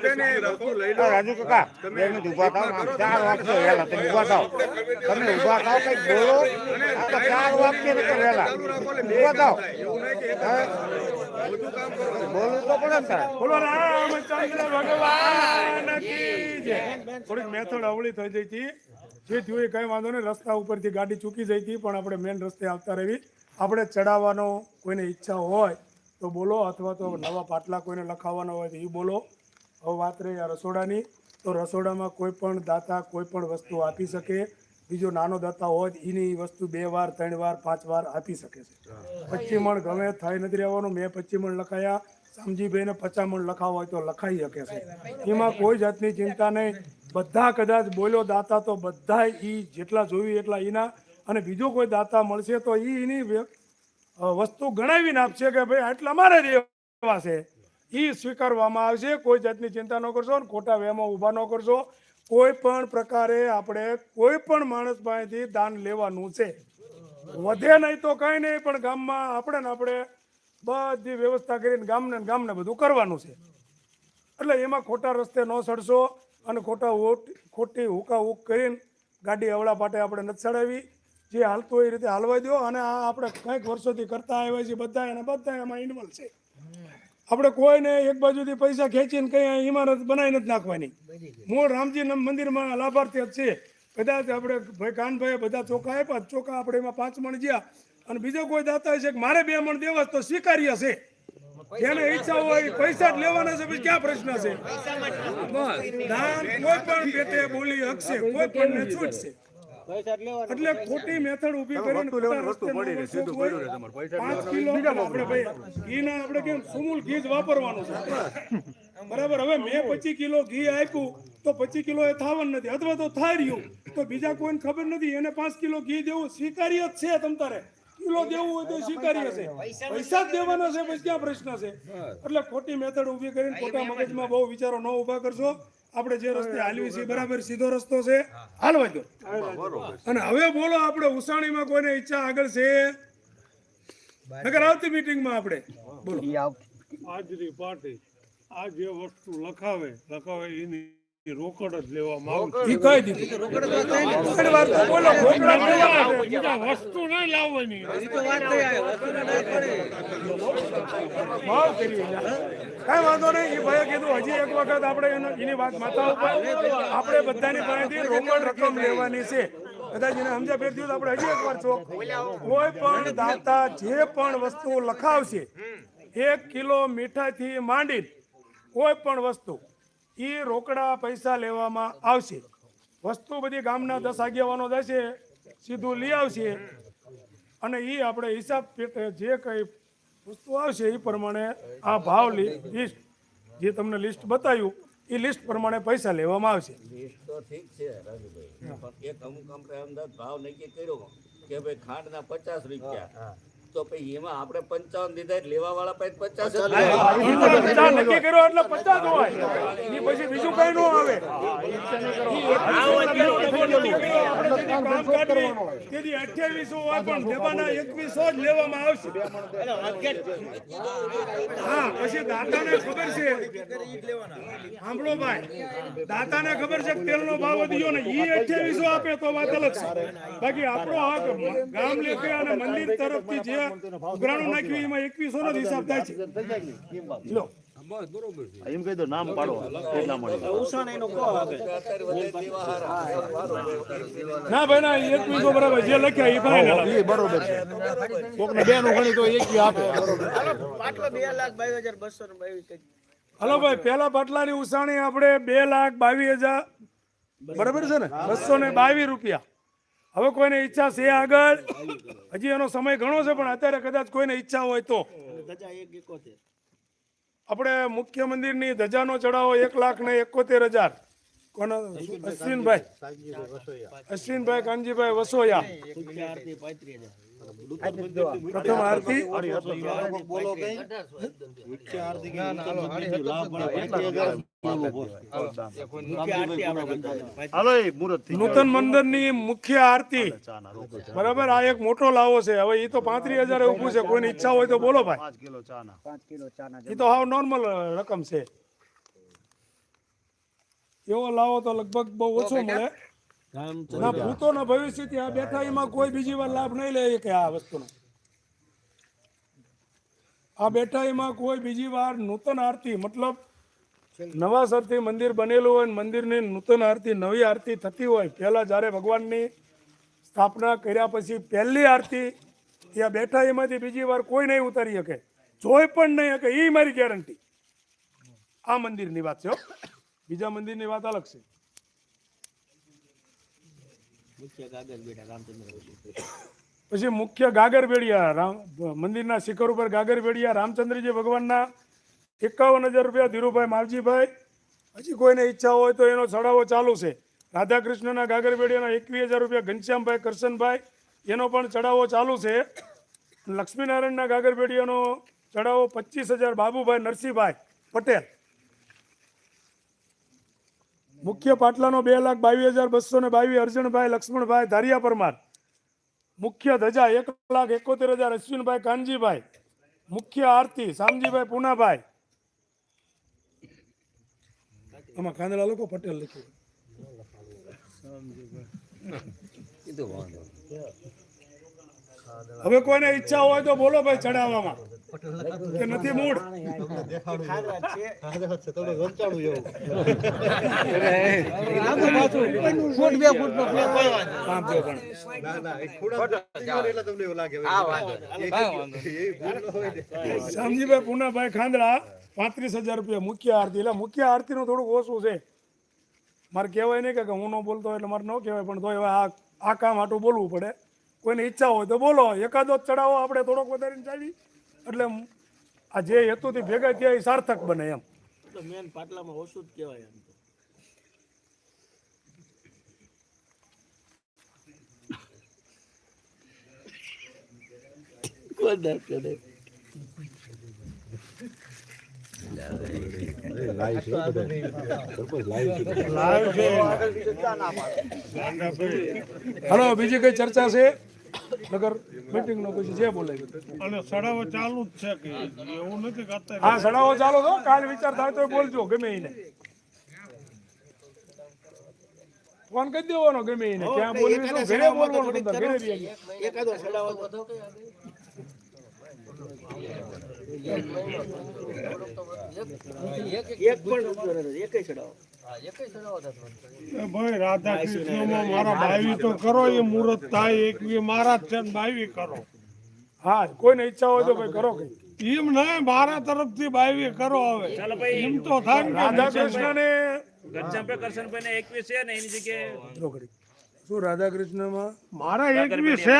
રાજુ કાકા તમે ઊભા થાવ ચાર વાગશો વહેલા તમે ઊભા થાવ તમે ઊભા થાવ કઈ બોલો. ચાર વાગશે વહેલા. ઊભા થાવ? બોલવું તો પડે ને બોલો રામ ચંદ્ર ભગવાન. થોડીક મેથડ અવળી થઈ જઈ હતી. જે થયું એ કઈ વાંધો નહીં. રસ્તા ઉપરથી ગાડી ચૂકી જઈ હતી પણ આપણે મેન રસ્તે આવતા રહેવી આપણે ચડાવવાનો કોઈને ઈચ્છા હોય તો બોલો અથવા તો નવા પાટલા કોઈને લખાવવાનો હોય તો એ બોલો. હવે વાત રહી આ રસોડાની. તો રસોડામાં કોઈ પણ દાતા કોઈ પણ વસ્તુ આપી શકે. બીજો નાનો દાતા હોય તો એની વસ્તુ બે વાર ત્રણ વાર પાંચ વાર આપી શકે છે. પચીમણ ગમે થઈ નથી રહેવાનું. મેં પચીમણ લખાયા. સમજીભાઈને પચાસ પચામણ લખાવ હોય તો લખાઈ શકે છે. એમાં કોઈ જાતની ચિંતા નહીં. બધા કદાચ બોલ્યો દાતા તો બધા એ જેટલા જોયું એટલા એના અને બીજો કોઈ દાતા મળશે તો એ એની વસ્તુ ગણાવીને આપશે કે ભાઈ, આટલા મારે રહેવા છે. એ સ્વીકારવામાં આવશે. કોઈ જાતની ચિંતા ન કરશો અને ખોટા વેમાં ઊભા ન કરશો. કોઈ પણ પ્રકારે આપણે કોઈ પણ માણસ પાસેથી દાન લેવાનું છે. વધે નહીં તો કઈ નહીં, પણ ગામમાં આપણે ને આપણે બધી વ્યવસ્થા કરીને ગામને ગામને બધું કરવાનું છે. એટલે એમાં ખોટા રસ્તે ન સડશો અને ખોટા ખોટી હુકા હુક કરીને ગાડી અવળા પાટે આપણે નથી ચડાવી. જે હાલતું એ રીતે હાલવા દો અને આ આપણે કંઈક વર્ષોથી કરતા આવ્યા છીએ બધા અને બધા એમાં ઇન્વોલ્વ છે. આપણે કોઈને એક બાજુથી પૈસા ખેંચીને કંઈ ઇમારત બનાવી નથી નાખવાની. મૂળ રામજી મંદિરમાં લાભાર્થી જ છે. કદાચ આપણે ભાઈ કાનભાઈ બધા ચોખા આપ્યા, ચોખા આપણે એમાં પાંચ મણ જ્યાં અને બીજો કોઈ દાતા છે કે મારે બે મણ દેવા તો સ્વીકાર્ય છે. જેને ઈચ્છા હોય પૈસા જ લેવાના છે પછી ક્યાં પ્રશ્ન છે? દાન કોઈ પણ પેટે બોલી હકશે કોઈ પણ ને છૂટશે. એટલે ખોટી મેથડ ઊભી કરીને ન. પાંચ કિલો આપણે ભાઈ ઘીના આપણે કેમ સુમૂલ ઘી જ વાપરવાનું છે? બરાબર હવે મેં પચીસ કિલો ઘી આપ્યું તો પચીસ કિલો એ થાવન નથી અથવા તો થાય રહ્યું તો બીજા કોઈને ખબર નથી એને પાંચ કિલો ઘી દેવું સ્વીકાર્ય જ છે તમ તારે. કિલો દેવું હોય તો સ્વીકારી હશે. પૈસા જ દેવાના છે પછી ક્યાં પ્રશ્ન છે? એટલે ખોટી મેથડ ઊભી કરીને ખોટા મગજમાં બહુ વિચારો ન ઊભા કરશો. આપણે જે રસ્તે હાલવી છે બરાબર સીધો રસ્તો છે. હાલવા દો અને હવે બોલો આપણે ઉસાણીમાં કોઈને ઈચ્છા આગળ છે? નગર આવતી મીટિંગમાં આપણે. બોલો. હાજરી પાર્ટી આ જે વસ્તુ લખાવે લખાવે એની રોકડ જ લેવામાં આવે છે. વસ્તુ નહીં લાવવાની. ભાવ કાંઈ વાંધો નહીં એ ભાઈએ કીધું હજી એક વખત આપણે એનો- વાત માતા ઉપર આપણે બધાની પાસેથી રોકડ રકમ લેવાની છે. કદાચ એને સમજ્યા ફેર તો આપણે હજી એક વાર છો. કોઈ પણ દાતા જે પણ વસ્તુ લખાવશે એક કિલો મીઠાથી માંડી કોઈ પણ વસ્તુ એ રોકડા પૈસા લેવામાં આવશે. વસ્તુ બધી ગામના દસ આગેવાનો જશે સીધું લઈ આવશે. અને એ આપણે હિસાબ પેટે જે કંઈ વસ્તુ આવશે એ પ્રમાણે આ ભાવ લિસ્ટ જે તમને લિસ્ટ બતાવ્યું એ લિસ્ટ પ્રમાણે પૈસા લેવામાં આવશે. લિસ્ટ તો ઠીક છે રાજુભાઈ. પણ એક અમુક આપણે ભાવ નક્કી કર્યો કે ભાઈ ખાંડના પચાસ રૂપિયા. તો પછી એમાં આપણે પંચાવન દીધા એટલે લેવા વાળા પાસે પચાસ નક્કી કર્યો એટલે પચાસ હોય. એ પછી બીજું કઈ ન આવે. તેથી અઠ્યાવીસો હોય પણ દેવાના એકવીસો જ લેવામાં આવશે. હા પછી દાતાને ખબર છે. સાંભળો ભાઈ. દાતાને ખબર છે કે તેલનો ભાવ વધ્યો ને ઈ અઠ્યાવીસો આપે તો વાત અલગ છે. બાકી આપણો હક ગામ લેખે અને મંદિર તરફથી જે ઉઘરાણું નાખ્યું એમાં એકવીસો નો હિસાબ થાય છે. લો. એમ કહી દો નામ પાડો. કેટલા મળે? અત્યારે બધા લેવા હારા. ના ભાઈ ના એકવીસો બરાબર જે લખ્યા એ ફાઇનલ એ બરોબર છે. કોક બે નું ગણી તો એક આપે. પાટલો બે લાખ બાવીસ હજાર બસો ને બાવીસ હલો ભાઈ પેલા પાટલાની ઉસાણી આપણે બે લાખ બાવીસ હજાર બરાબર છે ને? બસો ને બાવીસ રૂપિયા. હવે કોઈને ઈચ્છા છે આગળ? હજી એનો સમય ઘણો છે પણ અત્યારે કદાચ કોઈને ઈચ્છા હોય તો. આપણે મુખ્ય મંદિરની ધજાનો ચડાવો એક લાખ ને એકોતેર હજાર. કોનો? અશ્વિનભાઈ. અશ્વિનભાઈ કાનજીભાઈ વસોયા. પ્રથમ આરતી મુખ્ય આરતી નૂતન મંદિરની મુખ્ય આરતી. બરાબર? આ એક મોટો લાવો છે. હવે એ તો પાંત્રીસ હજાર ઉભું છે. કોઈની ઈચ્છા હોય તો બોલો ભાઈ. એ તો હાવ નોર્મલ રકમ છે. એવો લાવો તો લગભગ બહુ ઓછો મળે. ના ભૂતોના ભવિષ્યથી આ બેઠા એમાં કોઈ બીજી વાર લાભ નહીં લે કે આ વસ્તુનો. આ બેઠા એમાં કોઈ બીજી વાર નૂતન આરતી મતલબ નવાસરથી મંદિર બનેલું હોય મંદિરની નૂતન આરતી નવી આરતી થતી હોય પહેલા જ્યારે ભગવાનની સ્થાપના કર્યા પછી પહેલી આરતી ત્યાં બેઠા એમાંથી બીજી વાર કોઈ નહીં ઉતારી શકે. જોઈ પણ નહીં શકે એ મારી ગેરંટી આ મંદિરની વાત છે બીજા મંદિરની વાત અલગ છે. પછી મુખ્ય ગાગર બેડિયા, રામ, મંદિરના શિખર ઉપર ગાગર બેડિયા, રામચંદ્રજી ભગવાનના એકાવન હજાર રૂપિયા ધીરુભાઈ માવજીભાઈ. હજી કોઈને ઈચ્છા હોય તો એનો ચડાવો ચાલુ છે. રાધા કૃષ્ણના ગાગર બેડિયાના એકવીસ હજાર રૂપિયા, ઘનશ્યામભાઈ કરશનભાઈ, એનો પણ ચડાવો ચાલુ છે. લક્ષ્મીનારાયણના ગાગર બેડિયાનો ચડાવો પચીસ હજાર, બાબુભાઈ નરસિંહભાઈ પટેલ. મુખ્ય પાટલાનો બે લાખ બાવીસ હજાર બસો ને બાવીસ અર્જણભાઈ લક્ષ્મણભાઈ ધારિયા પરમાર. મુખ્ય ધજા એક લાખ એકોતેર હજાર અશ્વિનભાઈ કાનજીભાઈ. મુખ્ય આરતી શામજીભાઈ પૂનાભાઈ. આમાં કાંદલા લોકો પટેલ લખ્યું. હવે કોઈને ઈચ્છા હોય તો બોલો ભાઈ ચડાવવામાં. કે નથી પૂનાભાઈ ખાંદડા પાંત્રીસ હજાર રૂપિયા મુખ્ય આરતી. એટલે મુખ્ય આરતી નું થોડુંક ઓછું છે. મારે કહેવાય નહીં કે હું ન બોલતો હોય એટલે મારે ન કહેવાય પણ તો હવે આ આ કામ હાટું બોલવું પડે. કોઈને ઈચ્છા હોય તો બોલો. એકાદો જ ચડાવો. આપણે થોડોક વધારીને ચાલી. એટલે આ જે હેતુથી ભેગા થયા એ સાર્થક બને એમ. તો મેન પાટલામાં ઓછું જ કહેવાય એમ તો. હલો બીજી કઈ ચર્ચા છે? નગર મીટિંગ નો પછી જે બોલાય અને સડાવો ચાલુ જ છે કે એવું નથી કરતા. હા સડાવો ચાલુ તો કાલ વિચાર થાય તો બોલજો ગમે એને ફોન કરી દેવાનો ગમે એને ક્યાં બોલવી ઘરે બોલવાનું ઘરે એકાદો સડાવો તો. એક પણ રૂપિયો નથી એકેય ચડાવો એ ભાઈ રાધા કૃષ્ણમાં મારા બાવી તો કરો એ મુહૂર્ત થાય એકવી મારા જ છે ને બાવી કરો. હા કોઈને ઈચ્છા હોય તો ભાઈ કરો. કઈ એમ ના મારા તરફથી બાવી કરો હવે. એમ તો થાય રાધા કૃષ્ણ ને ઘનશ્યામભાઈ કરશનભાઈ ને એકવીસ છે ને એની જગ્યાએ શું રાધા કૃષ્ણમાં મારા એક છે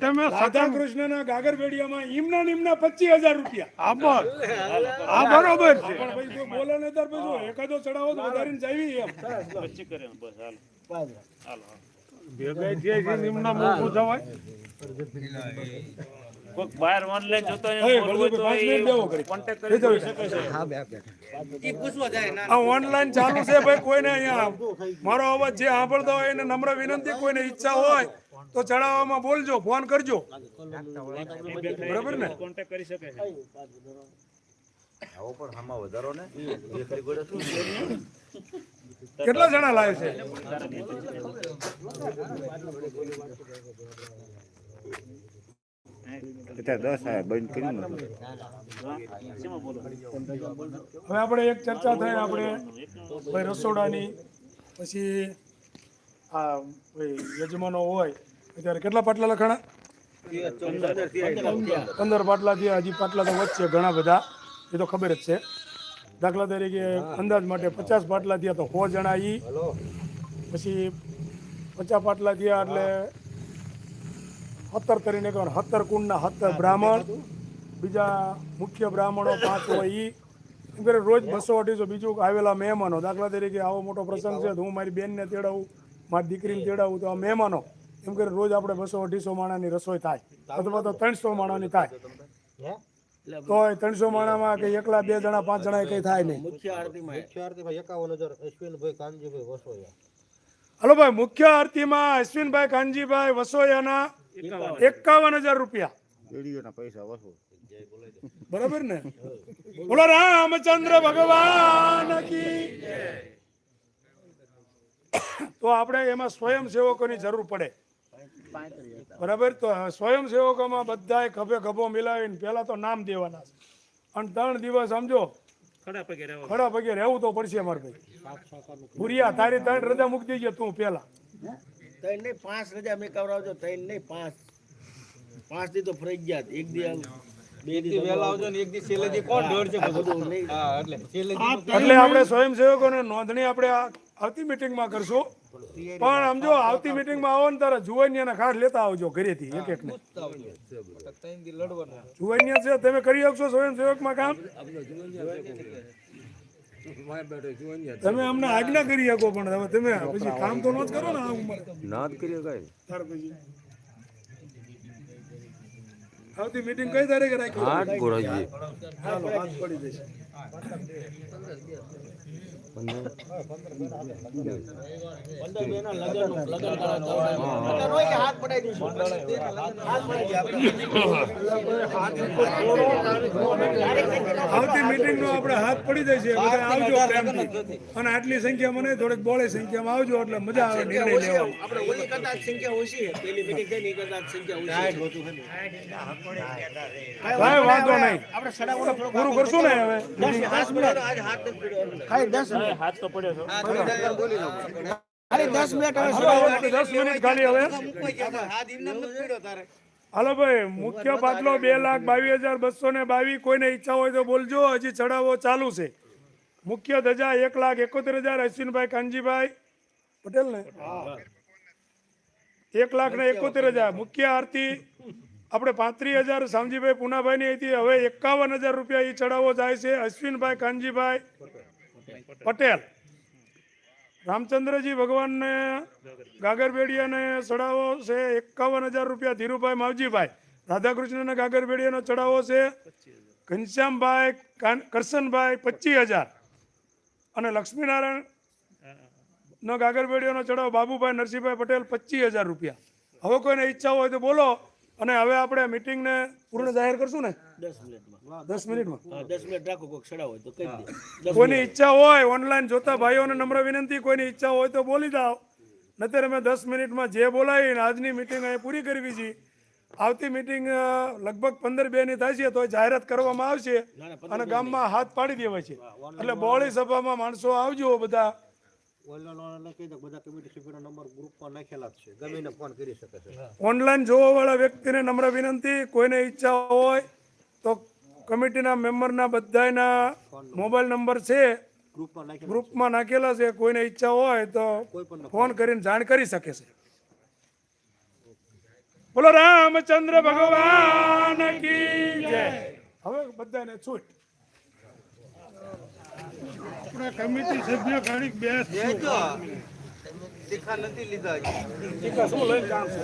તમે રાધા કૃષ્ણના ગાગરબેડિયામાં ઈમના નિમના પચીસ હજાર રૂપિયા. આ બસ. આ બરોબર છે. પણ ભાઈ જો બોલે ને તાર પછી એકાદો ચડાવો તો વધારીને જાવી એમ. પચી કરે ને બસ હાલો. હાલો ભેગા જે નિમના મોકું જવાય કોઈક બહાર ઓનલાઈન જોતો હોય હવે ને બોલવું હોય તો પાંચ મિનિટ દેવો કરી. કોન્ટેક્ટ કરી જોઈ શકે છે. આ ઓનલાઈન ચાલુ છે ભાઈ કોઈને અહીંયા. મારો અવાજ જે સાંભળતો હોય એને નમ્ર વિનંતી કોઈને ઈચ્છા હોય તો ચડાવવામાં બોલજો ફોન કરજો. બરાબર ને? કોન્ટેક્ટ કરી શકે છે. કેટલા જણા લાવે છે? હવે આપણે એક ચર્ચા થઈ આપણે ભાઈ રસોડાની, પછી આ ભાઈ યજમાનો હોય, અત્યારે કેટલા પાટલા લખાણા? પંદર પાટલા થયા, હજી પાટલા તો વધશે ઘણા બધા, એ તો ખબર જ છે. દાખલા તરીકે અંદાજ માટે પચાસ પાટલા થયા તો સો જણા ઈ. પછી પચાસ પાટલા થયા એટલે સત્તર કરીને સત્તર કુંડના સત્તર બ્રાહ્મણ બીજા મુખ્ય બ્રાહ્મણો પાંચ હોય એ એમ કરે રોજ બસો અઢીસો બીજું આવેલા મહેમાનો. દાખલા તરીકે આવો મોટો પ્રસંગ છે તો હું મારી બેનને તેડાવું મારી દીકરીને તેડાવું તો આ મહેમાનો એમ કરે રોજ આપણે બસો અઢીસો માણાની રસોઈ થાય. અથવા તો ત્રણસો માણાની થાય. તો ત્રણસો માણામાં કે એકલા બે જણા પાંચ જણા કઈ થાય નહીં. મુખ્ય આરતીમાં એકાવન હજાર અશ્વિનભાઈ કાનજીભાઈ વસોયા. હલો ભાઈ મુખ્ય આરતીમાં અશ્વિનભાઈ કાનજીભાઈ વસોયાના એકાવન. હજાર રૂપિયા. પેઢીઓના પૈસા વસૂલ બરાબર ને? બોલો રામચંદ્ર ભગવાન કી તો આપણે એમાં સ્વયંસેવકોની જરૂર પડે. બરાબર? તો સ્વયંસેવકોમાં બધાય ખભે ખભો મિલાવીને પહેલા તો નામ દેવાના છે. અને ત્રણ દિવસ સમજો ખડા પગે રહેવા ખડા પગે રહેવું તો પડશે અમારે ભાઈ. ભૂરિયા તારી ત્રણ રજા મૂકી દેજે તું પેલા ત્રણ નહીં પાંચ રજા મેં કવરાવજો થઈ નહીં પાંચ. પાંચ દી તો ફરજિયાત એક દી આવ બે દી વહેલા આવજો ને એક દી છેલ્લે કોણ દોડશે બધું? નહીં. એટલે આપણે સ્વયંસેવકોને નોંધણી આપણે આવતી મીટિંગમાં કરશું. પણ સમજો આવતી મિટિંગમાં આવો ને તારે જુવાનિયાના ખાસ લેતા આવજો ઘરેથી એક એક ને જુવાનિયા છે તમે કરી શકશો સ્વયંસેવકમાં કામ? તમે અમને આજ્ઞા કરી શકો પણ હવે તમે પછી કામ તો ન જ કરો ને આ ના નાદ કરી શકાય ત્યાર પછી આવતી મીટિંગ કઈ તારીખે રાખી આઠ ગોરાજી હાલો હાથ પડી જશે. આવતી મીટિંગ નો આપણે હાથ પડી જાય છે. બધા આવજો અને આટલી સંખ્યા મને થોડીક બોળી સંખ્યામાં આવજો એટલે મજા આવે નિર્ણય લેવા આપણે ઓલી સંખ્યા ઓછી. છે પેલી મીટિંગ થઈ ને એ કરતા જ સંખ્યા ઓછી. કાંઈ વાંધો નહીં. આપણે પૂરું કરશું ને હવે? દસ મિનિટ આજ હાથ નથી પીડ્યો. ખાલી દસ મિનિટ હાથ તો પડ્યો છો. અરે દસ મિનિટ હવે દસ મિનિટ ખાલી હવે. હાલો ભાઈ મુખ્ય બાટલો બે લાખ બાવીસ હજાર બસો ને બાવીસ કોઈને ઈચ્છા હોય તો બોલજો હજી ચડાવો ચાલુ છે. મુખ્ય ધજા એક લાખ એકોતેર હજાર અશ્વિનભાઈ કાનજીભાઈ પટેલ ને? એક લાખ ને એકોતેર હજાર. મુખ્ય આરતી આપણે પાંત્રીસ હજાર શામજીભાઈ પુનાભાઈની હતી. હવે એકાવન હજાર રૂપિયા એ ચડાવો જાય છે. અશ્વિનભાઈ કાનજીભાઈ પટેલ. રામચંદ્રજી ભગવાનને ગાગરબેડિયાને ચડાવો છે એકાવન હજાર રૂપિયા ધીરુભાઈ માવજીભાઈ. રાધાકૃષ્ણને ગાગરબેડિયાનો ચડાવો છે ઘનશ્યામભાઈ કરશનભાઈ પચીસ હજાર. અને લક્ષ્મીનારાયણ નો ગાગરબેડિયાનો ચડાવ બાબુભાઈ નરસિંહભાઈ પટેલ પચીસ હજાર રૂપિયા. હવે કોઈને ઈચ્છા હોય તો બોલો. અને હવે આપણે મિટિંગને પૂર્ણ જાહેર કરશું ને? દસ મિનિટમાં. દસ મિનિટમાં. દસ મિનિટ રાખો કોઈક હોય તો કહી દે. કોઈની ઈચ્છા હોય ઓનલાઈન જોતા ભાઈઓને નમ્ર વિનંતી કોઈની ઈચ્છા હોય તો બોલી દાવ નતર અમે દસ મિનિટમાં જે બોલાવીને આજની મિટિંગ અહીં પૂરી કરવી છે. આવતી મિટિંગ લગભગ પંદર બે ની થાય છે તો જાહેરાત કરવામાં આવશે અને ગામમાં હાથ પાડી દેવાય છે. એટલે બોળી સભામાં માણસો આવજો બધા. ઓલાનો જોવા ઓનલાઈન જોવાવાળા વ્યક્તિને નમ્ર વિનંતી, કોઈને ઈચ્છા હોય તો કમિટીના મેમ્બરના બધાના મોબાઈલ નંબર છે, ગ્રુપમાં નાખેલા છે, કોઈને ઈચ્છા હોય તો ફોન કરીને જાણ કરી શકે છે. બોલો, રામચંદ્ર ભગવાન કી હવે બધાને છૂટ. આપણે કમિટી સભ્ય ઘણી બેસ ટીકા શું લઈને કામ છે?